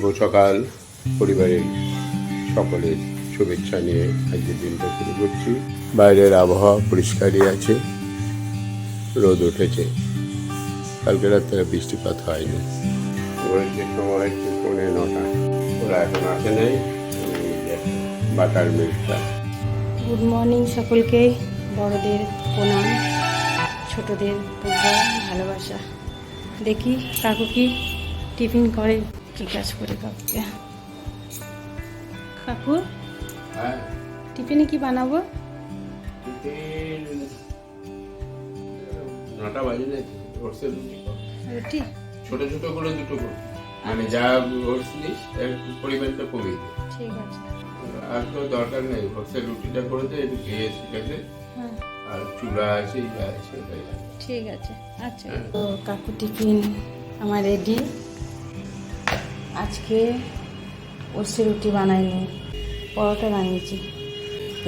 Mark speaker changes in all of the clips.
Speaker 1: শুভ সকাল। পরিবারের সকলের শুভেচ্ছা নিয়ে আজকের দিনটা শুরু করছি। বাইরের আবহাওয়া পরিষ্কারই আছে। রোদ উঠেছে। কালকে রাত্রে বৃষ্টিপাত হয়নি। বলছে সময় হচ্ছে পৌনে নটা। ওরা এখন আসে নেই। বাটার মিল্কটা।
Speaker 2: গুড মর্নিং সকলকে। বড়দের প্রণাম। ছোটদের পূজা ভালোবাসা। দেখি কাকু কি টিফিন করে? জিজ্ঞাসা করে কাকুকে কাকু
Speaker 1: হ্যাঁ?
Speaker 2: টিফিনে কি বানাবো?
Speaker 1: নটা বাজে রুটি। ছোট ছোট করে দুটো কর মানে যা ওটস নিস এর পরিমাণটা কমিয়ে দে।
Speaker 2: ঠিক আছে।
Speaker 1: আর তো দরকার নেই ওটসের রুটিটা করে দে একটু ঘিয়ে শিখেছে
Speaker 2: হ্যাঁ।
Speaker 1: আর চূড়া আছে যা আছে আছে।
Speaker 2: ঠিক আছে আচ্ছা। তো কাকু টিফিন আমার রেডি। আজকে ওসে রুটি বানাইনি পরোটা বানিয়েছি।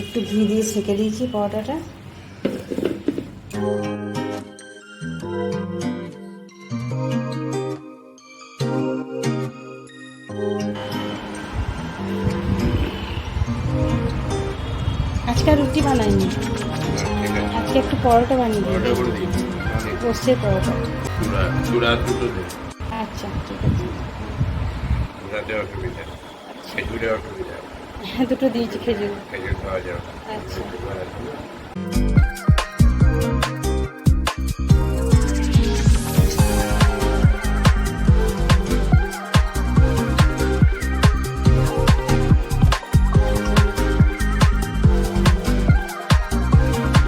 Speaker 2: একটু ঘি দিয়ে সেঁকে দিয়েছি পরোটাটা। আজকে রুটি বানাইনি। আজকে একটু পরোটা বানিয়ে দিই বসে পরোটা।
Speaker 1: দুটো চূড়াতে অসুবিধা খেজুরে অসুবিধা
Speaker 2: হ্যাঁ দুটো দিয়েছি খেজুর।
Speaker 1: খেজুর খাওয়া যাবে
Speaker 2: আচ্ছা।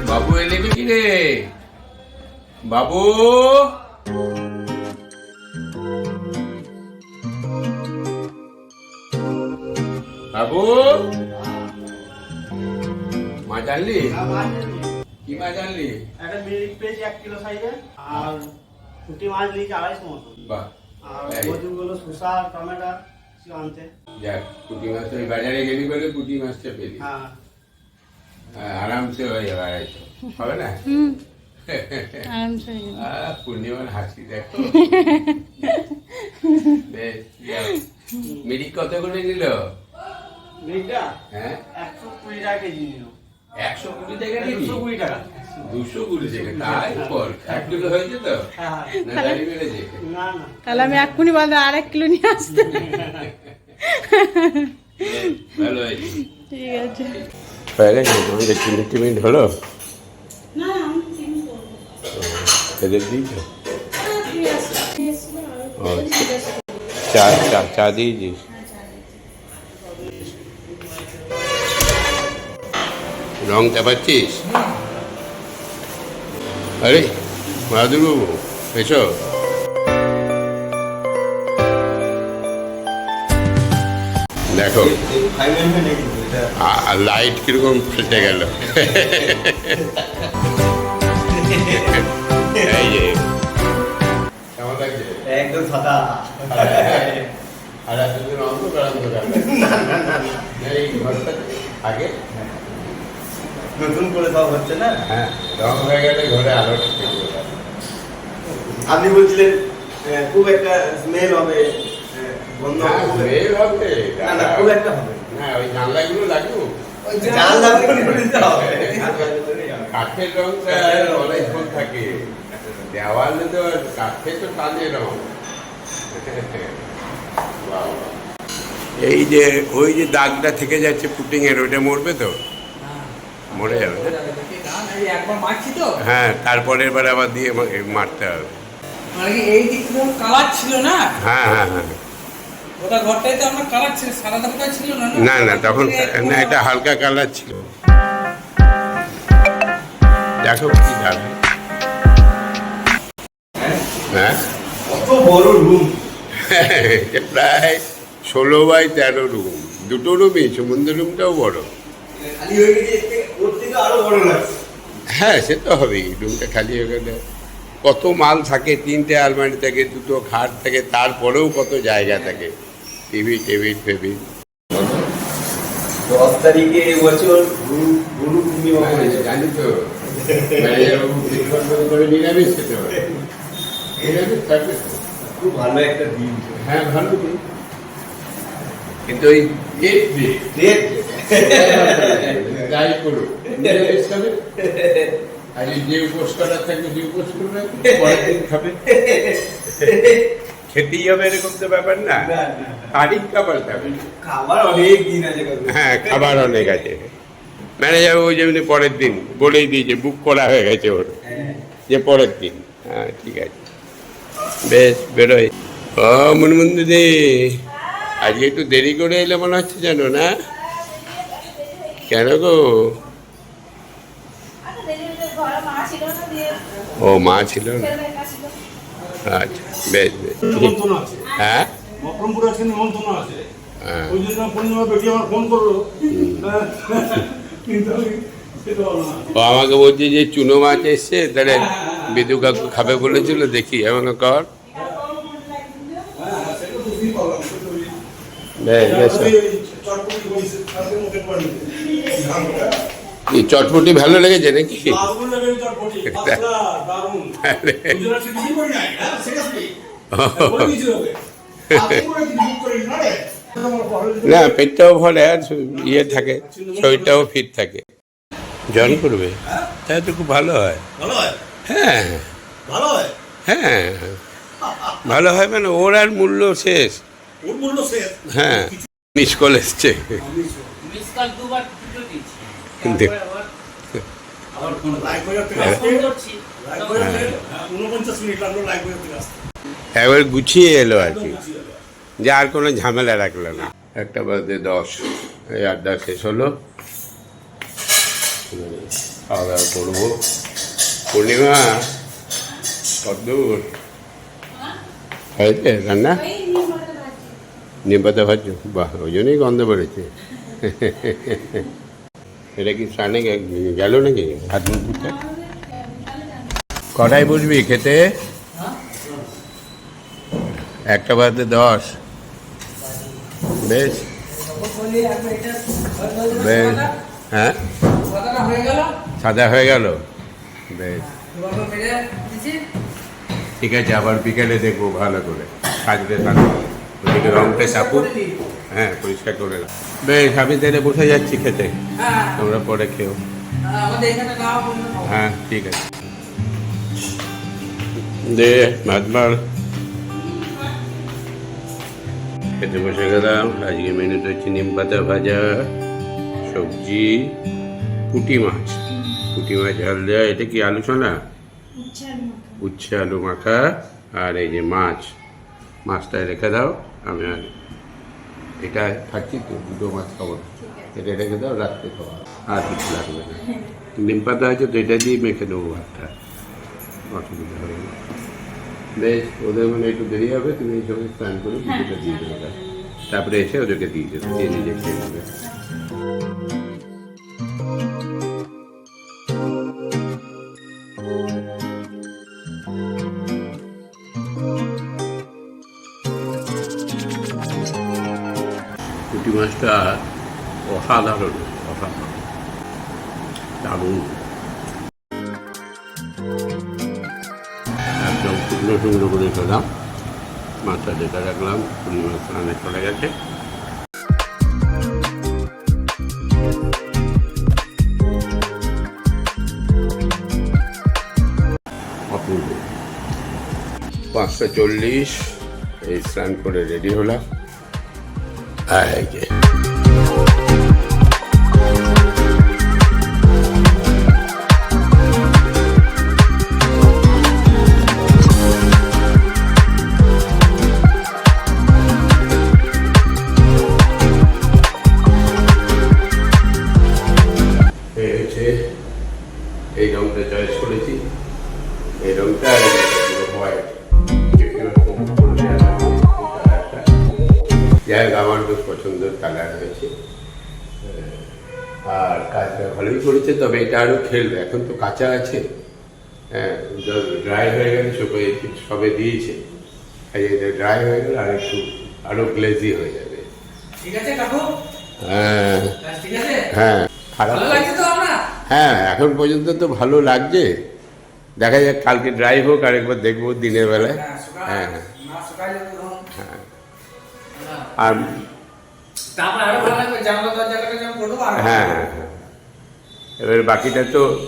Speaker 1: বাবু এলে নাকি রে বাবু? বাবু। মাছ আনলি কি মাছ আনলি
Speaker 3: একটা মিরিক পেয়েছি এক কিলো সাইজের আর পুঁটি মাছ নিয়েছি আড়াইশো মতো।
Speaker 1: বাহ।
Speaker 3: আর শসা টমেটো আনতে।
Speaker 1: যাক পুঁটি মাছ ওই বাজারে গেলি বলে পুঁটি মাছটা পেলি।
Speaker 3: হ্যাঁ।
Speaker 1: হ্যাঁ, আরামসে হয়ে যাবে আড়াইশো। হবে না? পূর্ণিমার হাসি দেখো। মিরিক কত করে নিল? হ্যাঁ।
Speaker 3: একশো কুড়ি টাকা কেজি নিল।
Speaker 1: একশো কুড়ি টাকা নিবি
Speaker 3: দুশো কুড়ি টাকা।
Speaker 1: দুশো কুড়ি টাকা। তাই? পর এক কিলো হয়েছে তো?
Speaker 3: হ্যাঁ হ্যাঁ।
Speaker 1: না
Speaker 3: না না।
Speaker 2: তাহলে আমি এক্ষুনি বলতে আর এক কিলো নিয়ে আসতে।
Speaker 1: ভালো হয়েছে।
Speaker 2: ঠিক আছে।
Speaker 1: তোমাদের তিন মিনিট হলো এদের দিয়েছ চা চা চা দিয়েছিস রং চাপাচ্ছিস? আরে বাহাদুরবাবু এসো। দেখো লাইট কীরকম ফেটে গেল।
Speaker 3: একদম সাদা।
Speaker 1: আর এতদিন অন্ধকার অন্ধকার। এই ঘরটা আগে?
Speaker 3: নতুন করে সব হচ্ছে না?
Speaker 1: হ্যাঁ রং হয়ে গেলে ঘরে আলো
Speaker 3: আপনি বলছিলেন খুব একটা স্মেল হবে আহ, গন্ধ খুব না না খুব একটা হবে
Speaker 1: না। ওই জানলাগুলো লাগুক।
Speaker 3: জানলা খুলে দিতে হবে।
Speaker 1: কাঠের রংটা অনেকক্ষণ থাকে। দেওয়ালে তো কাঠে তো রং। এই যে ওই যে দাগটা থেকে যাচ্ছে পুটিং এর ওইটা মরবে তো? মরে যাবে। না?
Speaker 4: একবার মারছি তো
Speaker 1: হ্যাঁ তারপরের বার আবার দিয়ে মারতে হবে।
Speaker 4: মানে এই দিকটা কালার ছিল না?
Speaker 1: হ্যাঁ হ্যাঁ হ্যাঁ।
Speaker 4: ওটা ঘরটাই তো আমার কালার ছিল সাদা দাগটা ছিল না
Speaker 1: না? না তখন না এটা হালকা কালার ছিল। দেখো কি হ্যাঁ?
Speaker 3: বড় রুম
Speaker 1: প্রায় ষোলো বাই তেরো রুম দুটো রুমই সমুদ্র রুমটাও বড়।
Speaker 3: খালি হয়ে গেছে
Speaker 1: হ্যাঁ সে তো হবেই। রুমটা খালি হয়ে গেলে কত মাল থাকে তিনটে আলমারি থাকে দুটো খাট থাকে তারপরেও কত জায়গা থাকে। টিভি টেবিল ফেবিল।
Speaker 3: দশ তারিখে এবছর গুরু গুরু পূর্ণিমা পড়েছে
Speaker 1: জানি তো। করে নিরামিষ খেতে পারে নিরামিষ থাকবে
Speaker 3: খুব ভালো একটা দিন।
Speaker 1: হ্যাঁ ভালো দিন। কিন্তু ওই ডেট ডেট
Speaker 3: ডেট
Speaker 1: যাই করুক পরের দিন খেতেই হবে এরকম তো ব্যাপার না খাবার খাবে
Speaker 3: অনেক আছে
Speaker 1: হ্যাঁ খাবার অনেক আছে ম্যানেজার ওই যেমনি পরের দিন বলেই দিয়েছে বুক করা হয়ে গেছে ওর। যে পরের দিন হ্যাঁ ঠিক আছে বেশ বেরোয় ও মনমন্দিদি আজকে একটু দেরি করে এলে মনে হচ্ছে জানো না কেন গো ও মা ছিল আচ্ছা বেশ বেশ। হ্যাঁ?
Speaker 5: মকরমপুর আজকে নিমন্ত্রণ আছে।
Speaker 1: হ্যাঁ।
Speaker 5: ওই জন্য পূর্ণিমা বেটি আমার ফোন করল। কিন্তু আমি খেতে পারব না।
Speaker 1: ও আমাকে বলছে যে চুনো মাছ এসছে তাহলে বিদু কাকু খাবে বলেছিল দেখি এমন কর।
Speaker 5: হ্যাঁ ওই-
Speaker 1: বেশ বেশ।
Speaker 5: চটপটি।
Speaker 1: এই ভালো লেগেছে নাকি?
Speaker 5: হ্যাঁ, না
Speaker 1: পেটটাও ভরে আর ইয়ে থাকে শরীরটাও ফিট থাকে। জন করবে তাই তো খুব ভালো হয়।
Speaker 5: হ্যাঁ? ভালো হয়?
Speaker 1: ভালো হয় মানে ওর আর মূল্য শেষ।
Speaker 5: মূল্য শেষ?
Speaker 1: হ্যাঁ। মিস কল এসছে। দেখ। একবার গুছিয়ে এলো আর কি। যে আর কোনো ঝামেলা রাখল না। একটা বাজে দশ এই আড্ডা শেষ হলো। খাওয়া দাওয়া করব। পূর্ণিমা কদ্দূর। হয়েছে রান্না? নিম পাতা ভাজছো বাহ ওই জন্যই গন্ধ বেড়েছে। এটা কি স্নানে গে- গেল নাকি? হাত মুখ ধুতে? কটায় বুঝবি খেতে? একটা বাজে দশ। বেশ। বেশ। হ্যাঁ? সাদা হয়ে গেল? বেশ। ঠিক আছে, আবার বিকেলে দেখব ভালো করে। কাজতে থাকব ওদিকে রংটা চাপুক হ্যাঁ পরিষ্কার করে নাও। বেশ আমি তাহলে বসে যাচ্ছি খেতে। তোমরা পরে খেও। হ্যাঁ ঠিক আছে। দে ভাত মার। খেতে বসে গেলাম। আজকে মেনুতে হচ্ছে নিম পাতা ভাজা সবজি পুঁটি মাছ। পুঁটি মাছ ঝাল দেওয়া এটা কি আলু ছোনা? উচ্ছে আলু মাখা আর এই যে মাছ। মাছটা রেখে দাও। আমি আর এটা খাচ্ছি তো, দুটো মাছ খাব। এটা রেখে দাও রাত্রে খাওয়া। আর কিছু লাগবে না। নিম পাতা আছে তো, এটা দিয়ে মেখে নেব ভাতটা। অসুবিধা হবে না। বেশ, ওদের মানে একটু দেরি হবে, তুমি এই সময় স্নান করে দিয়ে দেবে। তারপরে এসে ওদেরকে দিয়ে দেবে, দিয়ে নিজে খেয়ে নেবে। মাছটা অসাধারণ অসাধারণ দারুণ একদম শুকনো শুকনো করে খেলাম মাছটা দেখে রাখলাম পুরি মাছ রান্না চলে গেছে অপূর্ব চল্লিশ এই স্নান করে রেডি হলাম আর এই তবে এটা আরও খেলবে। এখন তো কাঁচা আছে। হ্যাঁ ড্রাই হয়ে গেলে সবে সবে দিয়েছে। এটা ড্রাই হয়ে গেলে আর একটু আরও গ্লেজি হয়ে যাবে।
Speaker 4: ঠিক আছে কাকু?
Speaker 1: হ্যাঁ। হ্যাঁ খারাপ
Speaker 4: লাগছে তো আমরা
Speaker 1: হ্যাঁ এখন পর্যন্ত তো ভালো লাগছে। দেখা যাক কালকে ড্রাই হোক আর একবার দেখব দিনের বেলায়।
Speaker 4: হ্যাঁ,
Speaker 1: হ্যাঁ হ্যাঁ। হ্যাঁ। আর
Speaker 4: আরও করব আর
Speaker 1: হ্যাঁ হ্যাঁ হ্যাঁ। এবার বাকিটা তো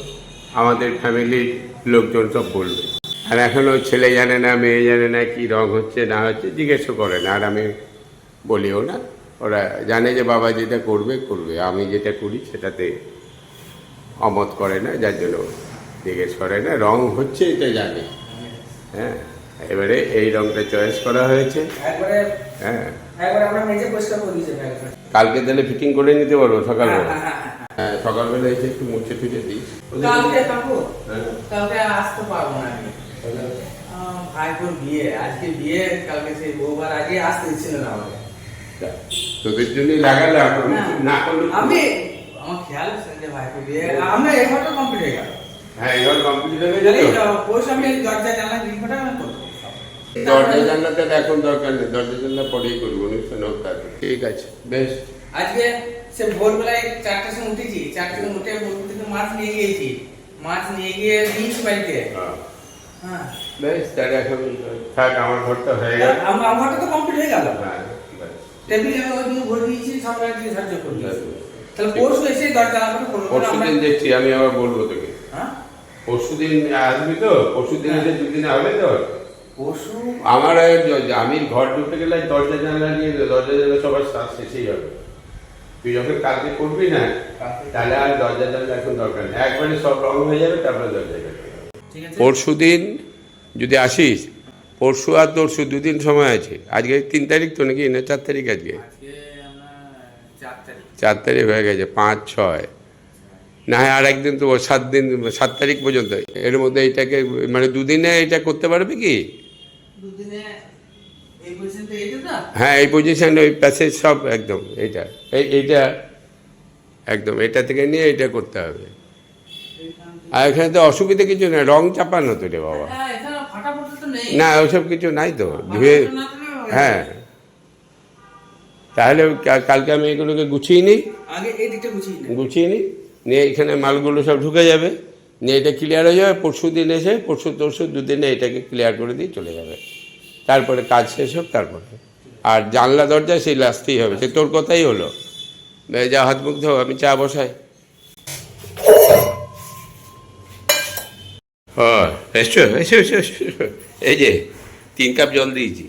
Speaker 1: আমাদের ফ্যামিলির লোকজন সব বলবে। আর এখনও ছেলে জানে না মেয়ে জানে না কি রং হচ্ছে না হচ্ছে জিজ্ঞেসও করে না। আর আমি বলিও না। ওরা জানে যে বাবা যেটা করবে করবে। আমি যেটা করি সেটাতে অমত করে না যার জন্য জিজ্ঞেস করে না। রং হচ্ছে এটা জানে। হ্যাঁ এবারে এই রংটা চয়েস করা হয়েছে। হ্যাঁ। কালকে তাহলে ফিটিং করে নিতে পারব সকালবেলা
Speaker 4: হ্যাঁ,
Speaker 1: সকালবেলা এসে একটু মুছে টুছে দিস
Speaker 4: কালকে কাকু
Speaker 1: হ্যাঁ।
Speaker 4: কালকে আসতে পারব না আমি। ভাইপোর বিয়ে আজকে বিয়ে কালকে সেই বউবার আগে আসতে দিচ্ছিল না আমাকে।
Speaker 1: তোদের লাগালাম
Speaker 4: না,
Speaker 1: করলে
Speaker 4: আমি আমার খেয়াল আছে যে ভাইপোর বিয়ে। আমরা কমপ্লিট হয়ে গেল।
Speaker 1: হ্যাঁ এবার কমপ্লিট হয়ে গেল
Speaker 4: আমি দরজা জানলা গ্রিলটা আমি করব।
Speaker 1: দরজা জানলাটা এখন দরকার নেই দরজা জানলা পরেই করব অনুষ্ঠান হোক। ঠিক আছে বেশ।
Speaker 4: আজকে সে ভোরবেলায় চারটার সময় উঠেছি। চারটার সময় উঠে বোলপুর থেকে মাছ নিয়ে গিয়েছি মাছ নিয়ে গিয়ে দিয়েছি বাড়িতে।
Speaker 1: হ্যাঁ।
Speaker 4: হ্যাঁ।
Speaker 1: বেশ তাহলে এখন থাক আমার ঘরটা হয়ে গেল।
Speaker 4: আমার আমার ঘরটা তো কমপ্লিট হয়ে গেল।
Speaker 1: হ্যাঁ বেশ।
Speaker 4: ওই জন্য ভরে দিয়েছি সব দিয়ে সাহায্য করে তাহলে পরশু এসে দরজা আমাকে করব
Speaker 1: পরশু দিন দেখছি আমি আবার বলব তোকে।
Speaker 4: হ্যাঁ?
Speaker 1: পরশু দিন আসবি তো? পরশু দিন এসে দুদিন হবে তো?
Speaker 4: পরশু
Speaker 1: আমার আমি ঘর ঢুকতে গেলে দরজা জানলা নিয়ে দরজা জানলা সবার শেষেই হবে। তুই যখন কালকে করবি না তাহলে আর দরজা জানলা এখন দরকার নেই। একবারে সব রং হয়ে যাবে তারপরে দরজা জানলা
Speaker 4: ঠিক আছে।
Speaker 1: পরশু দিন যদি আসিস পরশু আর তরশু দুদিন সময় আছে। আজকে তিন তারিখ তো নাকি? না চার তারিখ আজকে?
Speaker 4: আজকে চার তারিখ
Speaker 1: হয়ে গেছে পাঁচ ছয়। না হয় আর একদিন তো সাত দিন সাত তারিখ পর্যন্ত। এর মধ্যে এটাকে মানে দুদিনে এটা করতে পারবে কি?
Speaker 4: দুদিনে এই পর্যন্ত এইটা না
Speaker 1: হ্যাঁ এই পজিশন ওই প্যাসেজ সব একদম এইটা। এই এইটা একদম এটা থেকে নিয়ে এটা করতে হবে। আর এখানে তো অসুবিধা কিছু নেই রং চাপানো তো রে বাবা।
Speaker 4: হ্যাঁ
Speaker 1: না ওসব কিছু নাই তো। ধুয়ে হ্যাঁ। তাহলে কালকে আমি এগুলোকে গুছিয়ে নিই।
Speaker 4: গুছিয়ে
Speaker 1: নিই নিয়ে এখানে মালগুলো সব ঢুকে যাবে। নিয়ে এটা ক্লিয়ার হয়ে যাবে পরশু দিন এসে পরশু তরশু দুদিনে এটাকে ক্লিয়ার করে দিয়ে চলে যাবে। তারপরে কাজ শেষ হোক তারপরে। আর জানলা দরজা সেই লাস্টেই হবে। সে তোর কথাই হলো। যা হাত মুখ ধো আমি চা বসাই। এসো এসো, এসো। এই যে তিন কাপ জল দিয়েছি।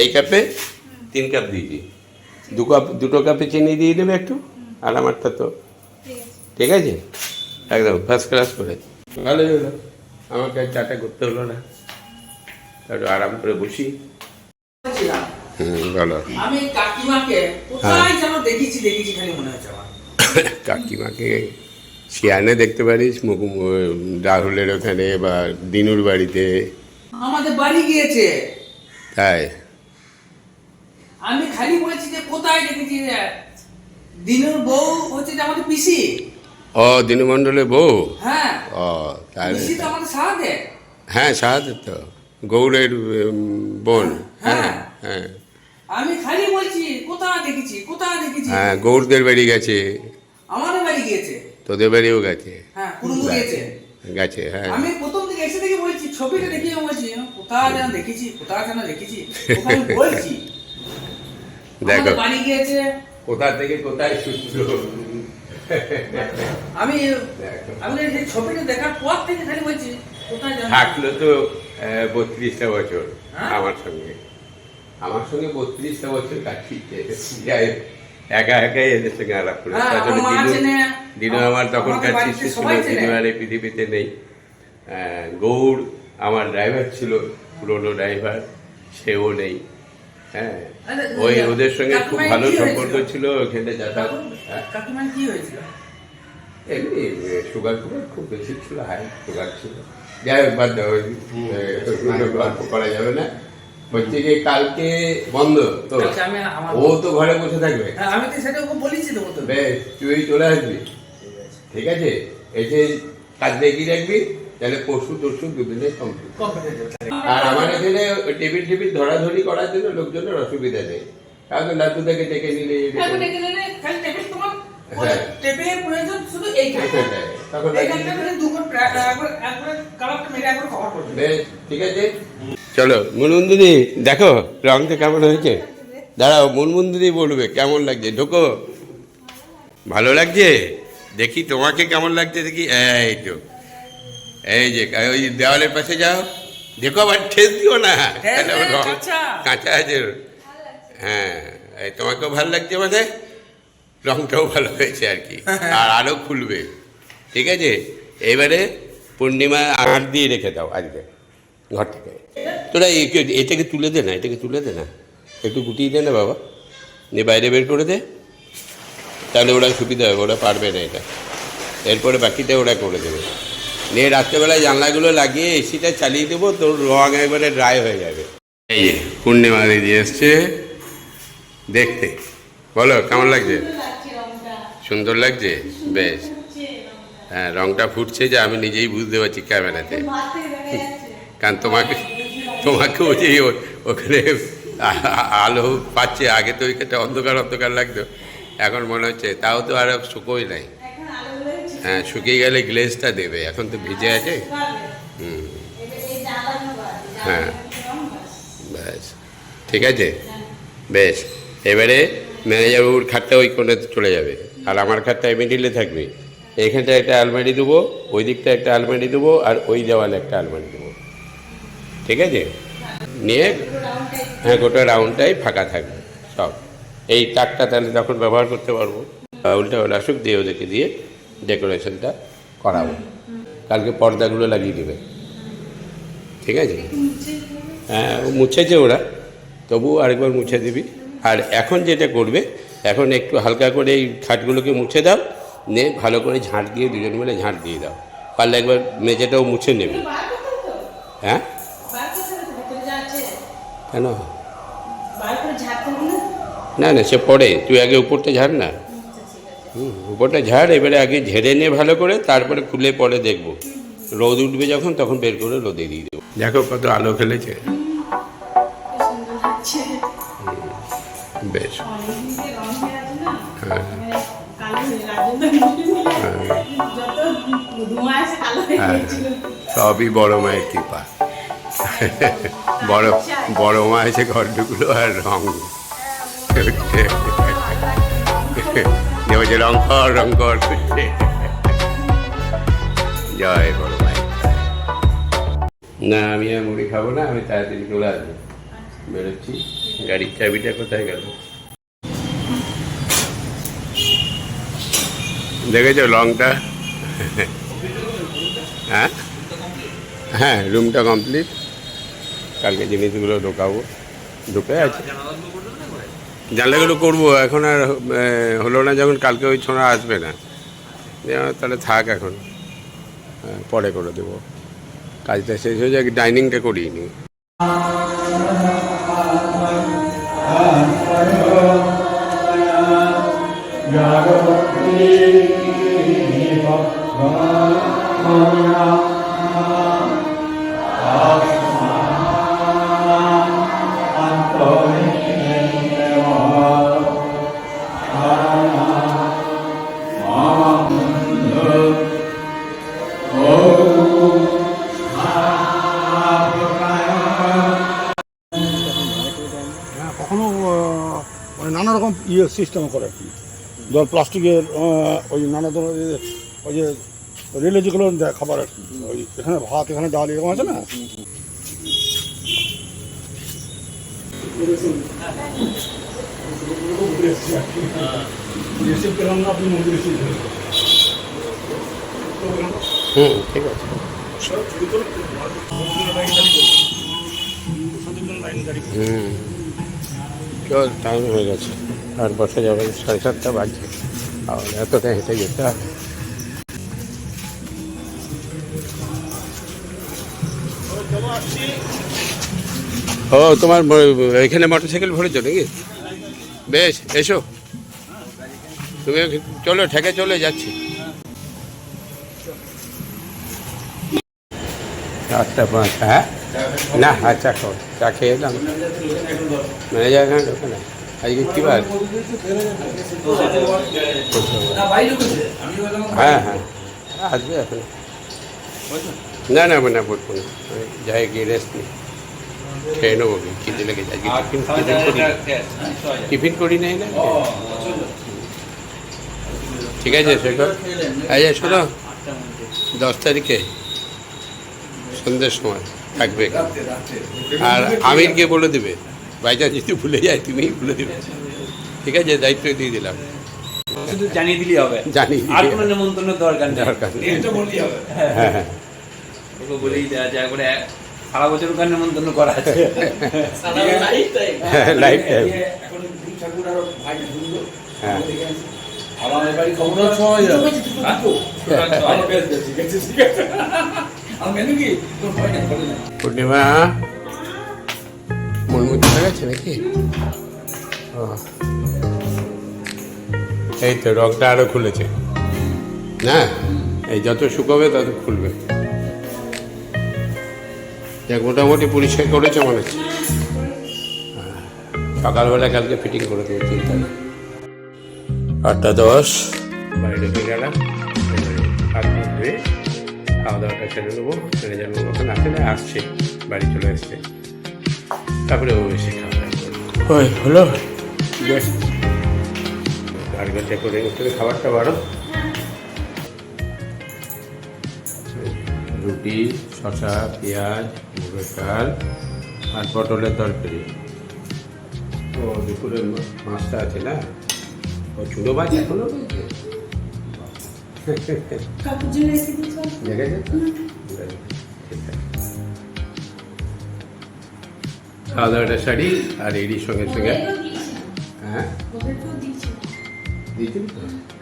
Speaker 1: এই কাপে তিন কাপ দিয়েছি। দু কাপ দুটো কাপে চিনি দিয়ে দেবে একটু আর আমারটা তো। ঠিক আছে? একদম ফার্স্ট ক্লাস করে ভালোই হলো। আমাকে চাটা করতে হলো না। একটু আরাম করে বসি। হুম ভালো
Speaker 4: আমি কাকিমাকে কোথায় যেন দেখেছি দেখেছি খালি মনে হচ্ছে আমার।
Speaker 1: কাকিমাকে শিয়ানে দেখতে পারিস রাহুলের ওখানে বা দিনুর বাড়িতে।
Speaker 4: আমাদের বাড়ি গিয়েছে।
Speaker 1: তাই?
Speaker 4: আমি খালি বলেছি যে কোথায় দেখেছি দিনুর বউ হচ্ছে যে আমাদের পিসি।
Speaker 1: ও দিনু মণ্ডলের বউ?
Speaker 4: হ্যাঁ
Speaker 1: ও তাহলে
Speaker 4: পিসি তো আমাদের সাথে
Speaker 1: হ্যাঁ সাহায্য তো। গৌরের উম, বোন। হ্যাঁ।
Speaker 4: হ্যাঁ।
Speaker 1: হ্যাঁ।
Speaker 4: আমি খালি বলছি কোথায় দেখেছি কোথায় দেখেছি?
Speaker 1: হ্যাঁ গৌরদের বাড়ি গেছে।
Speaker 4: আমাদের বাড়ি গিয়েছে।
Speaker 1: তোদের বাড়িও গেছে?
Speaker 4: হ্যাঁ গিয়েছে।
Speaker 1: গেছে হ্যাঁ।
Speaker 4: আমি প্রথম থেকে এসে থেকে বলছি ছবিটা দেখি বলছি কোথায় যেন দেখেছি যেন দেখেছি বলছি।
Speaker 1: দেখো।
Speaker 4: আমাদের বাড়ি গিয়েছে।
Speaker 1: কোথা থেকে কোথায় সূত্র
Speaker 4: আমি
Speaker 1: দেখো।
Speaker 4: আমি ছবিটা দেখার পর থেকে খালি বলছি কোথায়
Speaker 1: থাকল তো। বত্রিশটা বছর
Speaker 4: হ্যাঁ?
Speaker 1: আমার সঙ্গে। আমার সঙ্গে বত্রিশটা বছর কাটিয়েছে যাই একা একাই এদের সঙ্গে আলাপ করে
Speaker 4: হ্যাঁ,
Speaker 1: তাছাড়া দিনু দিনু আমার তখন
Speaker 4: আমাদের
Speaker 1: কাছে ছিল দিনু আর এই পৃথিবীতে নেই। গৌড় আমার ড্রাইভার ছিল পুরোনো ড্রাইভার সেও নেই। হ্যাঁ ওই ওদের সঙ্গে খুব ভালো সম্পর্ক ছিল ওখানে যাতায়াত হ্যাঁ। এমনি সুগার খুব বেশি ছিল হাই সুগার ছিল। যাই হোক বাদ করা যাবে না যে কালকে বন্ধ তো ও তো ঘরে বসে থাকবে
Speaker 4: হ্যাঁ, আমি তো সেটা ওকে বলেছি তো
Speaker 1: বেশ তুই চলে আসবি ঠিক আছে এসে কাজ দেখিয়ে রাখবি তাহলে পরশু তরশু দুদিনে কমপ্লিট আর আমার এখানে টেবিল টেবিল ধরাধরি করার জন্য লোকজনের অসুবিধা নেই কারণ লাটু থেকে ডেকে নিলে
Speaker 4: টেবিল
Speaker 1: হ্যাঁ।
Speaker 4: প্রয়োজন শুধু এইখানে
Speaker 1: বেশ ঠিক আছে? চলো দিদি দেখো রংটা কেমন হয়েছে? দাঁড়াও মুনমুন দিদি বলবে কেমন লাগছে? ঢোকো। ভালো লাগছে? দেখি তোমাকে কেমন লাগছে দেখি। এই তো। এই যে ওই দেওয়ালের পাশে যাও। দেখো আবার ঠেস দিও না।
Speaker 4: কাঁচা।
Speaker 1: আছে। হ্যাঁ এই তোমাকেও ভালো লাগছে মানে? রংটাও ভালো হয়েছে আর কি। আর আরও খুলবে। ঠিক আছে? এবারে পূর্ণিমা আট দিয়ে রেখে দাও আজকে ঘর থেকে তোরা এটাকে তুলে দে না এটাকে তুলে দে না। একটু গুটিয়ে দে না বাবা। নিয়ে বাইরে বের করে দে। তাহলে ওরা সুবিধা হবে ওরা পারবে না এটা। এরপরে বাকিটা ওরা করে দেবে। নিয়ে রাত্রেবেলায় জানলাগুলো লাগিয়ে এসিটা চালিয়ে দেবো তোর রং একবারে ড্রাই হয়ে যাবে। এই যে পূর্ণিমা দিদি এসছে। দেখতে। বলো কেমন লাগছে? সুন্দর লাগছে? বেশ। হ্যাঁ রংটা ফুটছে যে আমি নিজেই বুঝতে পারছি ক্যামেরাতে। কারণ তোমাকে তোমাকে ওই যে ওখানে আলো পাচ্ছে, আগে তো ওইখানটা অন্ধকার অন্ধকার লাগতো। এখন মনে হচ্ছে, তাও তো আর শুকোই নাই। হ্যাঁ শুকিয়ে গেলে গ্লেজটা দেবে, এখন তো ভিজে আছে। হ্যাঁ। ব্যাস। ঠিক আছে? বেশ এবারে ম্যানেজার বাবুর খাটটা ওই কোণে চলে যাবে। আর আমার খাটটা মিডিলে থাকবে। এইখানটা একটা আলমারি দেবো ওই দিকটা একটা আলমারি দেবো, আর ওই দেওয়ালে একটা আলমারি দেবো। ঠিক আছে? নিয়ে হ্যাঁ গোটা রাউন্ডটাই ফাঁকা থাকবে, সব। এই তাকটা তাহলে তখন ব্যবহার করতে পারব। উল্টা আসুক, দিয়ে ওদেরকে দিয়ে ডেকোরেশনটা করাবো। কালকে পর্দাগুলো লাগিয়ে দেবে। ঠিক আছে? হ্যাঁ মুছেছে ওরা তবু আরেকবার মুছে দিবি। আর এখন যেটা করবে, এখন একটু হালকা করে এই খাটগুলোকে মুছে দাও নে ভালো করে ঝাঁট দিয়ে দুজন মিলে ঝাঁট দিয়ে দাও। পারলে একবার মেঝেটাও মুছে নেবে। হ্যাঁ? কেন? না না সে পড়ে। তুই আগে উপরটা ঝাড় না। হুম উপরটা ঝাড় এবারে আগে ঝেড়ে নে ভালো করে তারপরে খুলে পরে দেখব। রোদ উঠবে যখন তখন বের করে রোদে দিয়ে দেবো। দেখো কত আলো খেলেছে। বেশ। হ্যাঁ। হ্যাঁ সবই বড় মায়ের কৃপা। বড় বড় মা ঘর ঢুকলো আর রং যে রং কর রং কর। জয় বড় মায়ের না, আমি আর মুড়ি খাব না, আমি তাড়াতাড়ি চলে আসব। বেরোচ্ছি। গাড়ির চাবিটা কোথায় গেল? দেখেছ লংটা হ্যাঁ? হ্যাঁ রুমটা কমপ্লিট। কালকে জিনিসগুলো ঢোকাবো। ঢুকে আছে। জানলাগুলো করব। এখন আর হলো না যখন কালকে ওই ছোঁড়া আসবে না। তাহলে থাক এখন। পরে করে দেবো। কাজটা শেষ হয়ে যাক, ডাইনিংটা করিয়ে নি
Speaker 5: ইয়ে সিস্টেম করে। আর কি ধর প্লাস্টিকের ওই নানা ধরনের, ওই যে রেলে যেগুলো দেয় খাবার আর কি ওই এখানে ভাত, এখানে ডাল, এরকম আছে না?
Speaker 1: হুম, ঠিক আছে। হুম টাইম হয়ে গেছে। আর বসে যাবে, সাড়ে সাতটা বাজছে। আর এতটা হেঁটে যেতে ও, তোমার এখানে মোটর সাইকেল ভরেছো নাকি? বেশ, এসো। তুমি চলো, ঠেকে চলে যাচ্ছি। আটটা পাঁচ হ্যাঁ? না আচ্ছা চা খেয়ে এলাম। ম্যানেজার এখানে ঢোকে না? আজকে কী বার? হ্যাঁ হ্যাঁ। আসবে এখন না না না বলব না যাই গিয়ে রেস্ট নিই। খেয়ে নেব খিদে আজকে
Speaker 6: আর
Speaker 1: টিফিন টিফিন করি
Speaker 6: চারটা শেষ। ছয় হাজার।
Speaker 1: টিফিন করি নাই না ঠিক আছে এই যে শোনো। দশ তারিখে সন্ধ্যের সময় থাকবে আর আমিরকে বলে দেবে। বাইচান্স যদি ভুলে যায় তুমি ভুলে দেবে। ঠিক আছে দায়িত্ব দিয়ে দিলাম।
Speaker 6: শুধু জানিয়ে দিলেই হবে।
Speaker 1: জানি
Speaker 6: আর কোনো নেমন্তন্নের দরকার নেই।
Speaker 1: দরকার
Speaker 3: হবে।
Speaker 1: হ্যাঁ হ্যাঁ
Speaker 6: বলেই দেওয়া যায় করে সারা বছর ওখানে নেমন্তন্ন করা আছে।
Speaker 1: হ্যাঁ লাইফ টাইম
Speaker 3: এখন দুই ঠাকুর আর ভাই সুন্দর
Speaker 1: হ্যাঁ।
Speaker 3: আমার বাড়ি খবর ছ হাজার বেশ
Speaker 1: হয়ে গেছে নাকি? ও। এই তো রংটা আরও খুলেছে। না? এই যত শুকোবে তত খুলবে। মোটামুটি পরিষ্কার করেছে মনে হচ্ছে। সকালবেলা কালকে ফিটিং করে দেবো চিন্তা নেই। আটটা দশ। বাড়ি ঢুকে গেলাম হাত ধুয়ে খাওয়া দাওয়াটা সেরে নেব ম্যানেজার ওখানে আসে না আসছে বাড়ি চলে এসছে। তারপরে ও এসে খাওয়া দাওয়া ওই হলো? বেশ। করে ওখানে খাবারটা বাড়ো। রুটি শসা পেঁয়াজ মুগের ডাল আর পটলের তরকারি। ও দুপুরের মাছটা আছে না? ও চুনো মাছ এখনও রয়েছে দেখেছে? খাওয়া দাওয়াটা শাড়ি আর এরই সঙ্গে সঙ্গে হ্যাঁ? দিয়েছেন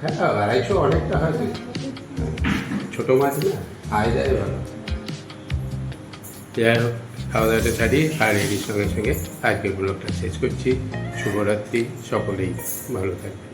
Speaker 1: হ্যাঁ আড়াইশো অনেকটা হয়তো ছোটো মাছ না, আয় যায় ভালো। যাই হোক, খাওয়া দাওয়াটা সারি, আর এরই সঙ্গে সঙ্গে আজকে ব্লগটা শেষ করছি। শুভরাত্রি, সকলেই ভালো থাকবে